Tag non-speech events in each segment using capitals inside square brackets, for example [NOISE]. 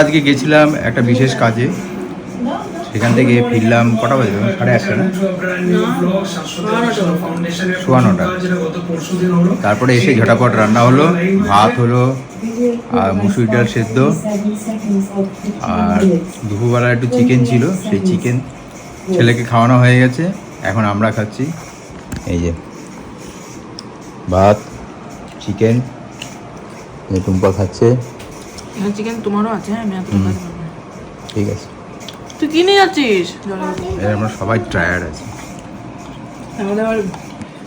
আজকে গেছিলাম একটা বিশেষ কাজে। সেখান থেকে ফিরলাম কটা বাজে? সাড়ে আটটা না? সোয়া নটা তারপরে এসে ঝটাপট রান্না হলো, ভাত হলো, আর মুসুরি ডাল সেদ্ধ, আর দুপুরবেলা একটু চিকেন ছিল, সেই চিকেন ছেলেকে খাওয়ানো হয়ে গেছে, এখন আমরা খাচ্ছি। এই যে ভাত, চিকেন টুম্পা খাচ্ছে। চিকেন তোমারও আছে হ্যাঁ আমি এত। খাতে ঠিক আছে। তুই কি নিয়ে যাচ্ছিস? আমরা সবাই টায়ার্ড আছি। আমাদের আবার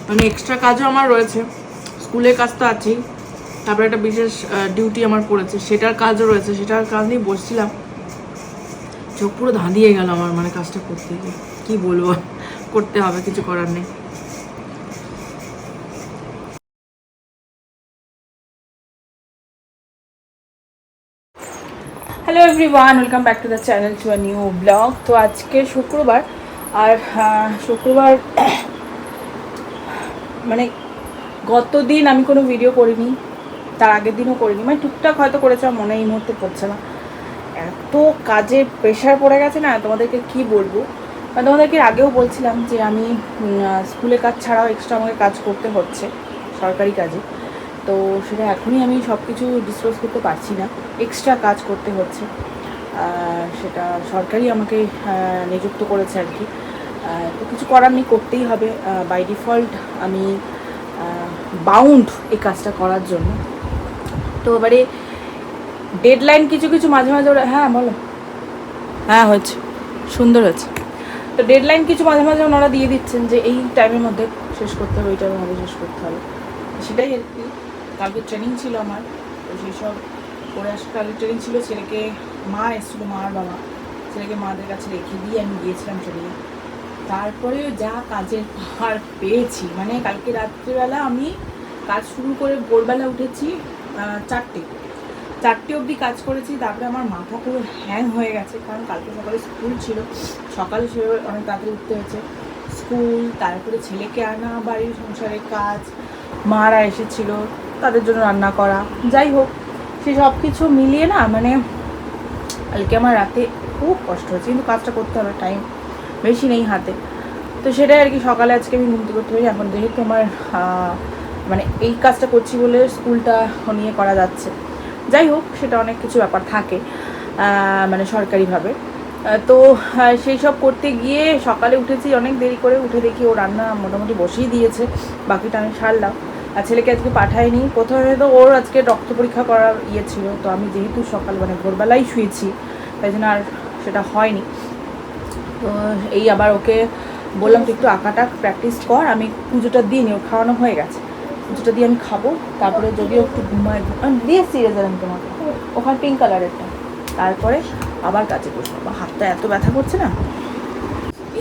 মানে এক্সট্রা কাজও আমার রয়েছে। স্কুলের কাজ তো আছেই। তারপরে একটা বিশেষ ডিউটি আমার পড়েছে। সেটার কাজও রয়েছে। সেটার কাজ নিয়ে বসছিলাম। চোখ পুরো ধাঁধিয়ে গেল আমার মানে কাজটা করতে গিয়ে। কী বলব? করতে হবে কিছু করার নেই। Everyone welcome back to the channel to new vlog তো আজকে শুক্রবার, আর শুক্রবার [COUGHS] মানে গত দিন আমি কোনো ভিডিও করিনি, তার আগের দিনও করিনি। মানে টুকটাক হয়তো করেছে মনে এই মুহূর্তে পড়ছে না। এত কাজের প্রেশার পড়ে গেছে না, তোমাদেরকে কি বলব? মানে তোমাদেরকে আগেও বলছিলাম যে আমি স্কুলে কাজ ছাড়াও এক্সট্রা আমাকে কাজ করতে হচ্ছে, সরকারি কাজে। তো সেটা এখনই আমি সব কিছু ডিসক্লোজ করতে পারছি না। এক্সট্রা কাজ করতে হচ্ছে। সেটা সরকারি আমাকে নিযুক্ত করেছে আর কি। তো কিছু করার নেই করতেই হবে। বাই ডিফল্ট আমি বাউন্ড এই কাজটা করার জন্য। তো এবারে ডেডলাইন কিছু কিছু মাঝে মাঝে ওরা হ্যাঁ বলো। হ্যাঁ হয়েছে। সুন্দর হয়েছে। তো ডেডলাইন কিছু মাঝে মাঝে ওনারা দিয়ে দিচ্ছেন যে এই টাইমের মধ্যে শেষ করতে হবে এই টাইমের মধ্যে শেষ করতে হবে। সেটাই আর কি। কালকে ট্রেনিং ছিল আমার, তো সেই সব করে আসা কালকে ট্রেনিং ছিল ছেলেকে, মা এসেছিল, মা আর বাবা। ছেলেকে মাদের কাছে রেখে দিয়ে আমি গিয়েছিলাম ট্রেনিংয়ে তারপরেও যা কাজের পাহাড় পেয়েছি মানে কালকে রাত্রিবেলা আমি কাজ শুরু করে ভোরবেলা উঠেছি চারটে। চারটে অবধি কাজ করেছি, তারপরে আমার মাথা পুরো হ্যাং হয়ে গেছে, কারণ কালকে সকালে স্কুল ছিল। সকালে সে অনেক তাড়াতাড়ি উঠতে হয়েছে। স্কুল তারপরে ছেলেকে আনা, বাড়ির সংসারের কাজ, মারা এসেছিল। তাদের জন্য রান্না করা। যাই হোক, সে সব কিছু মিলিয়ে না মানে কালকে আমার রাতে খুব কষ্ট হয়েছে, কিন্তু কাজটা করতে হবে টাইম বেশি নেই হাতে। তো সেটাই আর কি, সকালে আজকে আমি থেকে করতে পারি, এখন যেহেতু আমার মানে এই কাজটা করছি বলে স্কুলটা নিয়ে করা যাচ্ছে। যাই হোক, সেটা অনেক কিছু ব্যাপার থাকে মানে সরকারিভাবে। তো সেই সব করতে গিয়ে সকালে উঠেছি, অনেক দেরি করে উঠে দেখি ও রান্না মোটামুটি বসিয়ে দিয়েছে, বাকিটা আমি সারলাম। আর ছেলেকে আজকে পাঠায়নি। প্রথমে তো ওর আজকে রক্ত পরীক্ষা করার ইয়ে ছিল, তো আমি যেহেতু সকাল মানে ভোরবেলাই শুয়েছি, তাই জন্য আর সেটা হয়নি। তো এই আবার ওকে বললাম, তুই একটু আঁকাটা প্র্যাকটিস কর, আমি পুজোটা দিই নি ও খাওয়ানো হয়ে গেছে। পুজোটা দিয়ে আমি খাব, তারপরে যদিও একটু ঘুমায় দিয়েছি আমি তোমাকে। ওখানে পিঙ্ক কালারেরটা তারপরে আবার কাজে বসবো। হাতটা এত ব্যথা করছে না?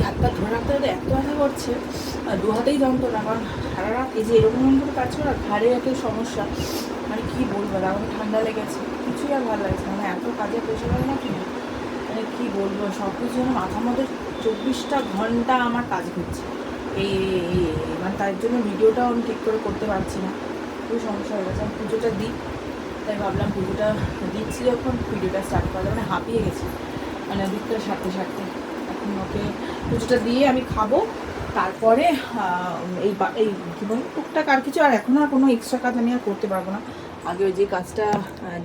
এই হাতটা ধরে রাখতে রাখতে এত ব্যথা করছে। দু হাতেই যন্ত্রণা, কারণ সারা রাত এই যে এরকম করে কাজ করা, ঘাড়ে একটা সমস্যা। মানে কী বলব আমার ঠান্ডা লেগেছে, কিছুই আর ভালো লাগছে মানে এত কাজে প্রেশার হয় না কি মানে কী বলব সব কিছু যেন মাথার মধ্যে চব্বিশটা ঘণ্টা আমার কাজ করছে এই। মানে তার জন্য ভিডিওটাও আমি ঠিক করে করতে পারছি না। খুবই সমস্যা হয়ে গেছে। আমি পুজোটা দিই, তাই ভাবলাম পুজোটা দিচ্ছি যখন, ভিডিওটা স্টার্ট করা। মানে হাঁপিয়ে গেছি। মানে ওদিকটা সারতে সারতে এখন ওকে পুজোটা দিয়ে আমি খাব। তারপরে এই এই কী বলি টুকটাক আর কিছু, আর এখন আর কোনো এক্সট্রা কাজ আমি আর করতে পারব না। আগে ওই যে কাজটা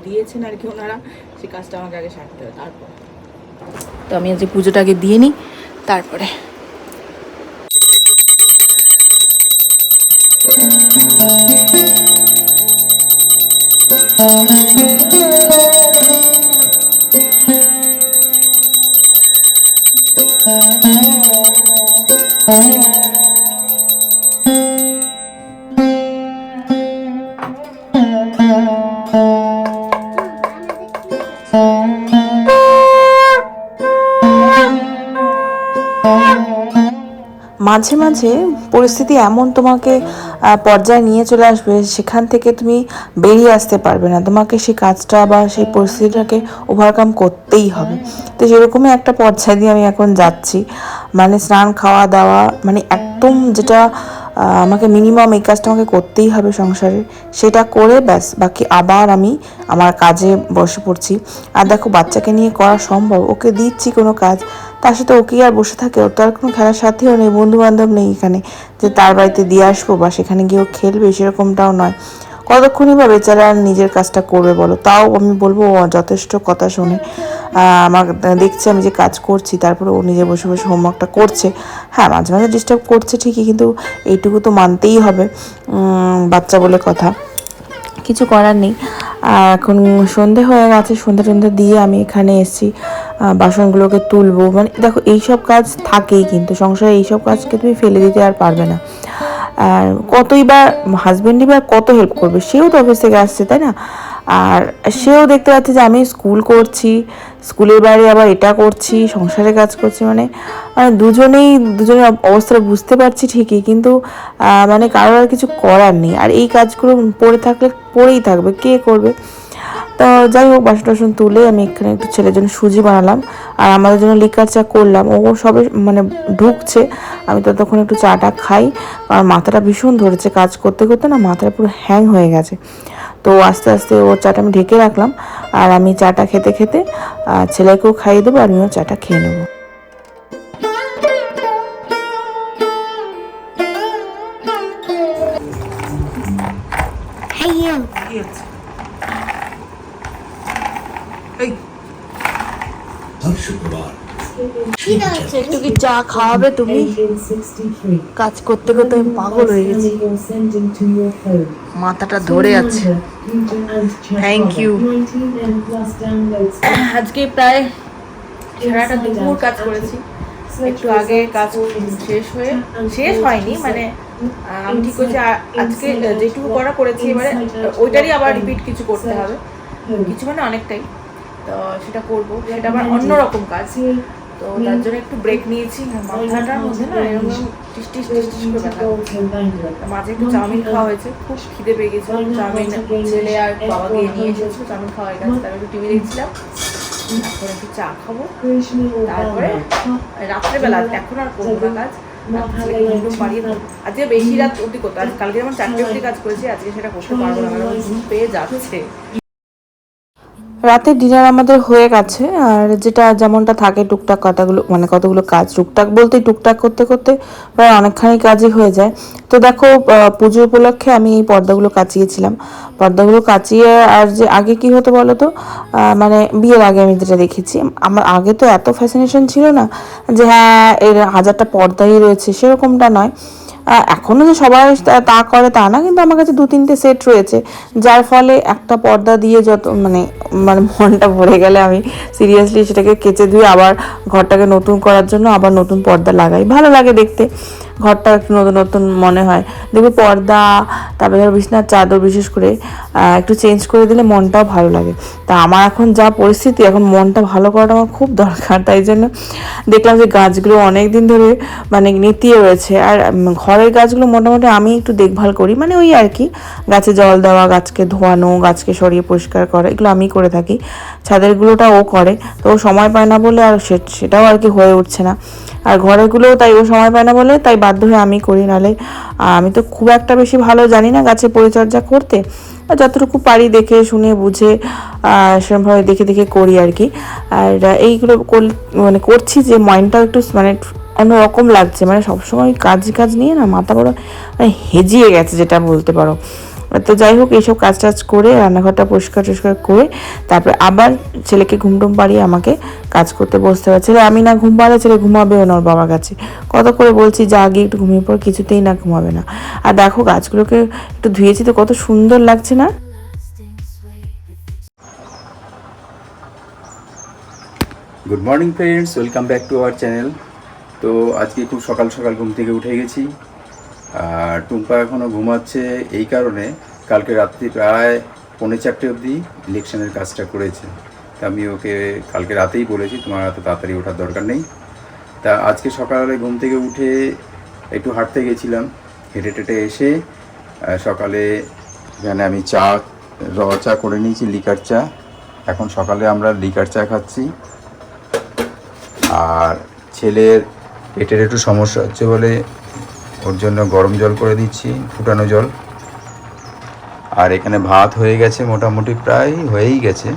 দিয়েছেন আর কি ওনারা, সেই কাজটা আমাকে আগে সারতে হবে, তারপর। তো আমি আজকে পুজোটা আগে দিয়ে নিই, তারপরে। মাঝে মাঝে পরিস্থিতি এমন তোমাকে পর্যায়ে নিয়ে চলে আসবে সেখান থেকে তুমি বেরিয়ে আসতে পারবে না। তোমাকে সেই কাজটা বা সেই পরিস্থিতিটাকে ওভারকাম করতেই হবে। তো সেরকমই একটা পর্যায়ে দিয়ে আমি এখন যাচ্ছি। মানে স্নান খাওয়া দাওয়া মানে একদম যেটা আমাকে মিনিমাম এই কাজটা আমাকে করতেই হবে সংসারে। সেটা করে ব্যাস বাকি আবার আমি আমার কাজে বসে পড়ছি। আর দেখো বাচ্চাকে নিয়ে করা সম্ভব। ওকে দিচ্ছি কোনো কাজ তার সাথে ওকে আর বসে থাকে ওর তো আর কোনো খেলার সাথীও নেই বন্ধু বান্ধব নেই এখানে। যে তার বাড়িতে দিয়ে আসব বা সেখানে গিয়েও খেলবে সেরকমটাও নয়। কতক্ষণই বা বেচারা নিজের কাজটা করবে বলো? তাও আমি বলব যথেষ্ট কথা শোনে আমার দেখছে আমি যে কাজ করছি, তারপরে ও নিজে বসে বসে হোমওয়ার্কটা করছে। হ্যাঁ মাঝে মাঝে ডিস্টার্ব করছে ঠিকই, কিন্তু এইটুকু তো মানতেই হবে বাচ্চা বলে কথা। কিছু করার নেই। এখন সন্ধে হয়ে গেছে, সন্ধে টন্ধে দিয়ে আমি এখানে এসেছি। বাসনগুলোকে তুলবো। মানে দেখো, এইসব কাজ থাকেই কিন্তু, সংসারে এইসব কাজকে তুমি ফেলে দিতে আর পারবে না। আর কতই বা হাজব্যান্ডই বা কত হেল্প করবে, সেও তো অফিস থেকে আসছে, তাই না? আর সেও দেখতে পাচ্ছে যে আমি স্কুল করছি স্কুলের বাইরে আবার এটা করছি, সংসারে কাজ করছি মানে মানে দুজনেই, দুজনের অবস্থা বুঝতে পারছি ঠিকই, কিন্তু মানে কারোর আর কিছু করার নেই। আর এই কাজগুলো পড়ে থাকলে, পড়েই থাকবে, কে করবে? তো যাই হোক বাসন টাসন তুলে আমি এখানে একটু ছেলের জন্য সুজি বানালাম। আর আমাদের জন্য লিকার চা করলাম। ও সবে মানে ঢুকছে। আমি ততক্ষণ একটু চাটা খাই। আর মাথাটা ভীষণ ধরেছে কাজ করতে করতে না, মাথাটা পুরো হ্যাং হয়ে গেছে। তো আস্তে আস্তে ও চাটা আমি ঢেকে রাখলাম। আর আমি চাটা খেতে খেতে ছেলেকেও খাইয়ে দেবো আর আমিও চাটা খেয়ে নেব। একটু কি চা খাওয়াবে তুমি? কাজ করতে করতে আমি পাগল হয়ে গেছি। মাথাটা ধরে আছে। থ্যাংক ইউ আজকে প্রায় সারাটা দুপুর কাজ করেছি। একটু আগে কাজ শেষ হয়ে শেষ হয়নি মানে আমি ঠিক করছি আজকে যেটুকু করা করেছি, এবারে ওইটারই আবার রিপিট কিছু করতে হবে। কিছু মানে অনেকটাই। তো সেটা করব। সেটা আবার অন্যরকম কাজ। তো তার জন্য একটু ব্রেক নিয়েছি। মাথাটার মধ্যে না এরকম টিস টিস টিস টিস করে ব্যথা মাঝে একটু চাউমিন খাওয়া হয়েছে খুব খিদে পেয়ে গেছিল। চাউমিন ছেলে আর বাবাকে নিয়ে এসেছিল চাউমিন খাওয়া হয়ে গেছে তারপর একটু টিভি দেখছিলাম। এখন একটু চা খাব। তারপরে রাত্রেবেলা এখন আর করব না কাজ। আজকে বেশি রাত অব্দি করতে আজ কালকে যেমন চারটে অব্দি কাজ করেছি আজকে সেটা করতে পারব না ঘুম পেয়ে যাচ্ছে। রাতে ডিনার আমাদের হয়ে গেছে, আর যেটা যেমনটা থাকে টুকটাক কতগুলো মানে কতগুলো কাজ, টুকটাক বলতে টুকটাক করতে করতে প্রায় অনেকখানি কাজই হয়ে যায়। তো দেখো পুজো উপলক্ষে আমি এই পর্দাগুলো কাচিয়েছিলাম। পর্দাগুলো কাচিয়ে, আর যে আগে কি হতো বলো তো মানে বিয়ের আগে আমি যেটা দেখেছি, আমার আগে তো এত ফ্যাসিনেশন ছিল না যে হ্যাঁ এর হাজারটা পর্দাই রয়েছে, সেরকমটা নয়। আহ, এখনও যে সবাই তা করে তা না কিন্তু আমার কাছে দু তিনটে সেট রয়েছে। যার ফলে একটা পর্দা দিয়ে যত মানে মানে মনটা ভরে গেলে আমি সিরিয়াসলি সেটাকে কেচে ধুয়ে আবার ঘরটাকে নতুন করার জন্য আবার নতুন পর্দা লাগাই। ভালো লাগে দেখতে। ঘরটা একটু নতুন নতুন মনে হয়। দেখবে পর্দা, তারপরে ধরো বিছনার চাদর বিশেষ করে একটু চেঞ্জ করে দিলে মনটাও ভালো লাগে। তা আমার এখন যা পরিস্থিতি, এখন মনটা ভালো করাটা আমার খুব দরকার, তাই জন্য দেখলাম যে গাছগুলো অনেক দিন ধরে মানে নেতিয়ে রয়েছে। আর ঘরের গাছগুলো মোটামুটি আমি একটু দেখভাল করি মানে ওই আর কি। গাছে জল দেওয়া, গাছকে ধোয়ানো, গাছকে সরিয়ে পরিষ্কার করা, এগুলো আমি করে থাকি। ছাদেরগুলোটা ও করে, তো ও সময় পায় না বলে আর সেটাও আর কি হয়ে উঠছে না। আর ঘরেরগুলোও তাই ও সময় পায় না বলে তাই বাধ্য হয়ে আমি করি, নালে আমি তো খুব একটা বেশি ভালো জানি না গাছের পরিচর্যা করতে। যতটুকু পারি দেখে, শুনে, বুঝে সেরকমভাবে দেখে দেখে করি আর কি। আর এইগুলো মানে করছি যে মাইন্ডটাও একটু মানে অন্যরকম লাগছে। মানে সবসময় কাজ কাজ নিয়ে না মাথা বড় মানে হেজিয়ে গেছে, যেটা বলতে পারো। তো যাই হোক, এইসব কাজ টাজ করে, রান্নাঘরটা পরিষ্কার টরিষ্কার করে, তারপরে আবার ছেলেকে ঘুম টুম পাড়িয়ে আমাকে কাজ করতে বসতে হবে ছেলে, আমি না ঘুম পাড়লে ছেলে ঘুমাবেও না ওর বাবার কাছে। কত করে বলছি, যা আগে একটু ঘুমিয়ে পর কিছুতেই না ঘুমাবে না। আর দেখো, গাছগুলোকে একটু ধুয়েছি তো, কত সুন্দর লাগছে না? Good morning friends welcome back to our channel তো আজকে খুব সকাল সকাল ঘুম থেকে উঠে গেছি। আর টুম্পা এখনও ঘুমাচ্ছে এই কারণে কালকে রাত্রি প্রায় পৌনে চারটে অবধি ইলেকশনের কাজটা করেছে। তা আমি ওকে কালকে রাতেই বলেছি, তোমার এত তাড়াতাড়ি ওঠার দরকার নেই। তা আজকে সকালে ঘুম থেকে উঠে একটু হাঁটতে গেছিলাম, হেঁটে টেটে এসে সকালে এখানে আমি চা র চা করে নিয়েছি, লিকার চা। এখন সকালে আমরা লিকার চা খাচ্ছি। আর ছেলের পেটের একটু সমস্যা হচ্ছে বলে ওর জন্য গরম জল করে দিচ্ছি, ফুটানো জল। আর এখানে ভাত হয়ে গেছে মোটামুটি প্রায়, হয়েই গেছে।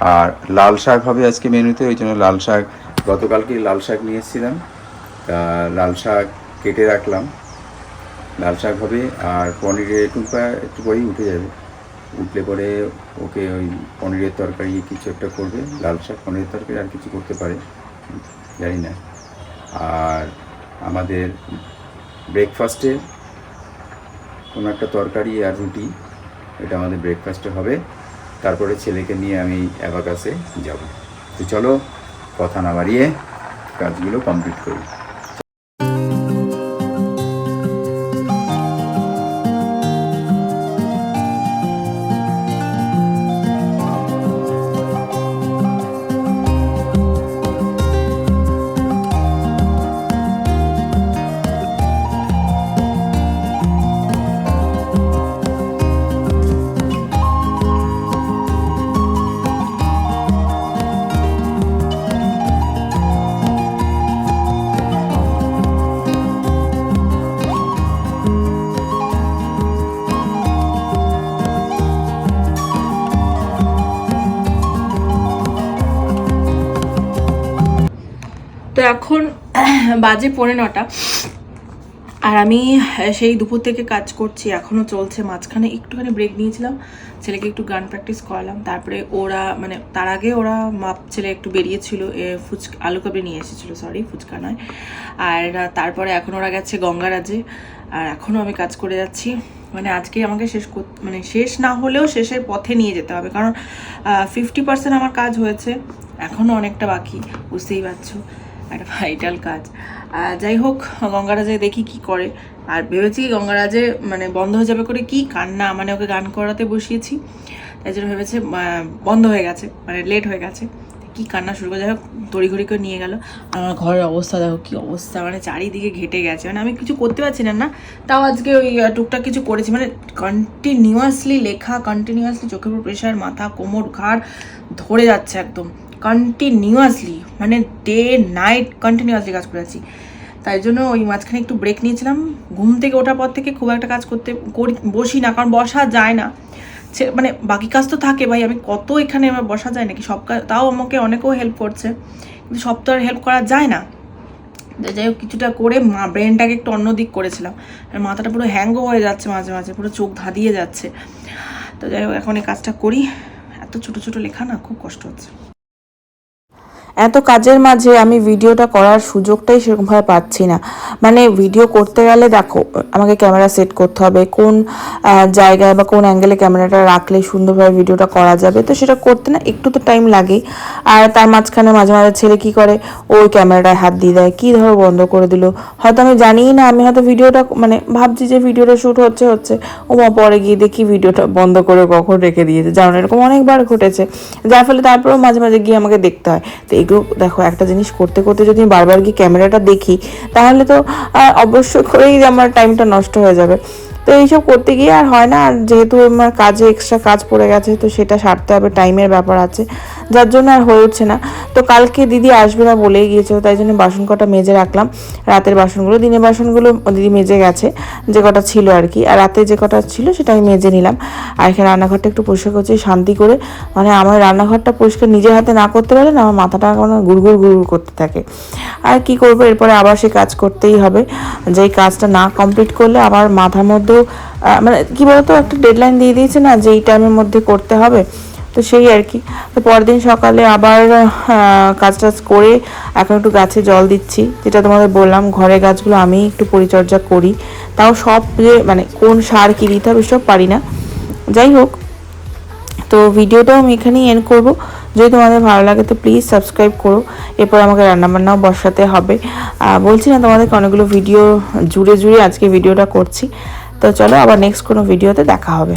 আর লাল শাক হবে আজকে মেনুতে, ওই জন্য লাল শাক, গতকালকে লাল শাক নিয়ে এসেছিলাম। তা লাল শাক কেটে রাখলাম। লাল শাক হবে, আর পনিরের একটু পা- একটু পরেই উঠে যাবে। উঠলে পরে ওকে ওই পনিরের তরকারি কিছু একটা করবে। লাল শাক, পনিরের তরকারি আর কিছু করতে পারে। জানি না। আর আমাদের ব্রেকফাস্টে কোনো একটা তরকারি আর রুটি, এটা আমাদের ব্রেকফাস্টে হবে। তারপরে ছেলেকে নিয়ে আমি অ্যাবাকাসে যাব। তো চলো, কথা না বাড়িয়ে কাজগুলো কমপ্লিট করি। এখন বাজে পৌনে নটা। আর আমি সেই দুপুর থেকে কাজ করছি এখনও চলছে। মাঝখানে একটুখানি ব্রেক নিয়েছিলাম, ছেলেকে একটু গান প্র্যাকটিস করালাম। তারপরে ওরা মানে তার আগে ওরা মাপ ছেলে একটু বেরিয়েছিল, এ ফুচকা, আলু কাবড়ি নিয়ে এসেছিল সরি ফুচকা নয়। আর তারপরে এখন ওরা গেছে গঙ্গারাজে আর এখনও আমি কাজ করে যাচ্ছি। মানে আজকে আমাকে শেষ মানে শেষ না হলেও শেষের পথে নিয়ে যেতে হবে। কারণ ফিফটি পার্সেন্ট আমার কাজ হয়েছে। এখনও অনেকটা বাকি, বুঝতেই পারছ। একটা ভাইটাল কাজ। যাই হোক, গঙ্গারাজে দেখি কি করে। আর ভেবেছি গঙ্গারাজে মানে বন্ধ হয়ে যাবে করে কি কান্না মানে ওকে গান করাতে বসিয়েছি। তাই জন্য ভেবেছে বন্ধ হয়ে গেছে মানে লেট হয়ে গেছে। কি কান্না শুরু করে, যাই হোক, তড়িঘড়ি করে নিয়ে গেল। আমার ঘরের অবস্থা, দেখো কি অবস্থা মানে চারিদিকে ঘেটে গেছে। মানে আমি কিছু করতে পারছি না না? তাও আজকে ওই টুকটাক কিছু করেছি। মানে কন্টিনিউয়াসলি লেখা কন্টিনিউয়াসলি চোখের উপর প্রেশার মাথা, কোমর, ঘাড় ধরে যাচ্ছে একদম। কন্টিনিউয়াসলি মানে ডে নাইট কন্টিনিউয়াসলি কাজ করে যাচ্ছি তাই জন্য ওই মাঝখানে একটু ব্রেক নিয়েছিলাম। ঘুম থেকে ওঠার পর থেকে খুব একটা কাজ করতে, করি, বসি না, কারণ বসা যায় না। মানে বাকি কাজ তো থাকে ভাই, আমি কত এখানে আমার বসা যায় নাকি? সব কাজ তাও আমাকে অনেকেও হেল্প করছে। কিন্তু সব তো আর হেল্প করা যায় না। যাই হোক, কিছুটা করে মা ব্রেনটাকে একটু অন্য দিক করেছিলাম। মাথাটা পুরো হ্যাংও হয়ে যাচ্ছে মাঝে মাঝে, পুরো চোখ ধাঁধিয়ে যাচ্ছে। তো যাই হোক, এখন এই কাজটা করি। এত ছোটো ছোটো লেখা না, খুব কষ্ট হচ্ছে। এত কাজের মাঝে আমি ভিডিওটা করার সুযোগটাই সেরকমভাবে পাচ্ছি না। মানে ভিডিও করতে গেলে দেখো, আমাকে ক্যামেরা সেট করতে হবে, কোন জায়গায় বা কোন অ্যাঙ্গেলে ক্যামেরাটা রাখলে সুন্দরভাবে ভিডিওটা করা যাবে। তো সেটা করতে না একটু তো টাইম লাগেই। আর তার মাঝখানে মাঝে মাঝে ছেলে কি করে? ওই ক্যামেরাটায় হাত দিয়ে দেয়, কী ধরো বন্ধ করে দিল। হয়তো আমি জানিই না, আমি হয়তো ভিডিওটা মানে ভাবছি যে ভিডিওটা শ্যুট হচ্ছে হচ্ছে। ও মা পরে গিয়ে দেখি ভিডিওটা বন্ধ করে কখন রেখে দিয়েছে। যেমন এরকম অনেকবার ঘটেছে। যার ফলে তারপরেও মাঝে মাঝে গিয়ে আমাকে দেখতে হয়। তো এগুলো দেখো, একটা জিনিস করতে করতে যদি বারবার গিয়ে ক্যামেরাটা দেখি, তাহলে তো অবশ্য করেই আমার টাইমটা নষ্ট হয়ে যাবে। তো এইসব করতে গিয়ে আর হয় না, আর যেহেতু আমার কাজে এক্সট্রা কাজ পড়ে গেছে, তো সেটা সারতে হবে টাইমের ব্যাপার আছে, যার জন্য আর হয়ে উঠছে না। তো কালকে দিদি আসবে না বলেই গিয়েছিল, তাই জন্য বাসন কটা মেজে রাখলাম। রাতের বাসনগুলো, দিনের বাসনগুলো, দিদি মেজে গেছে, যে কটা ছিল আর কি। আর রাতে যে কটা ছিল সেটা আমি মেজে নিলাম। আর এখানে রান্নাঘরটা একটু পরিষ্কার করছি, শান্তি করে। মানে আমার রান্নাঘরটা পরিষ্কার নিজের হাতে না করতে পারলে না, আমার মাথাটা কোনো গুড়গুড় গুড়গুড় করতে থাকে। আর কি করব, এরপরে আবার সে কাজ করতেই হবে। যেই কাজটা না কমপ্লিট করলে আবার মাথার মধ্যেও মানে কি বলতো, একটা ডেডলাইন দিয়ে দিয়েছে না যে এই টাইমের মধ্যে করতে হবে। তো সেই আর কি। তো পরের দিন সকালে আবার কাজ টাজ করে এখন একটু গাছে জল দিচ্ছি। যেটা তোমাদের বললাম ঘরের গাছগুলো আমি একটু পরিচর্যা করি। তাও সব যে মানে কোন সার কী দিতে হবে সব পারি না। যাই হোক, তো ভিডিওটাও আমি এখানেই এন্ড করব। যদি তোমাদের ভালো লাগে তো প্লিজ সাবস্ক্রাইব করো। এরপর আমাকে রান্নাবান্নাও বসাতে হবে। বলছি না তোমাদেরকে অনেকগুলো ভিডিও জুড়ে জুড়ে আজকে ভিডিওটা করছি। তো চলো আবার নেক্সট কোনো ভিডিওতে দেখা হবে।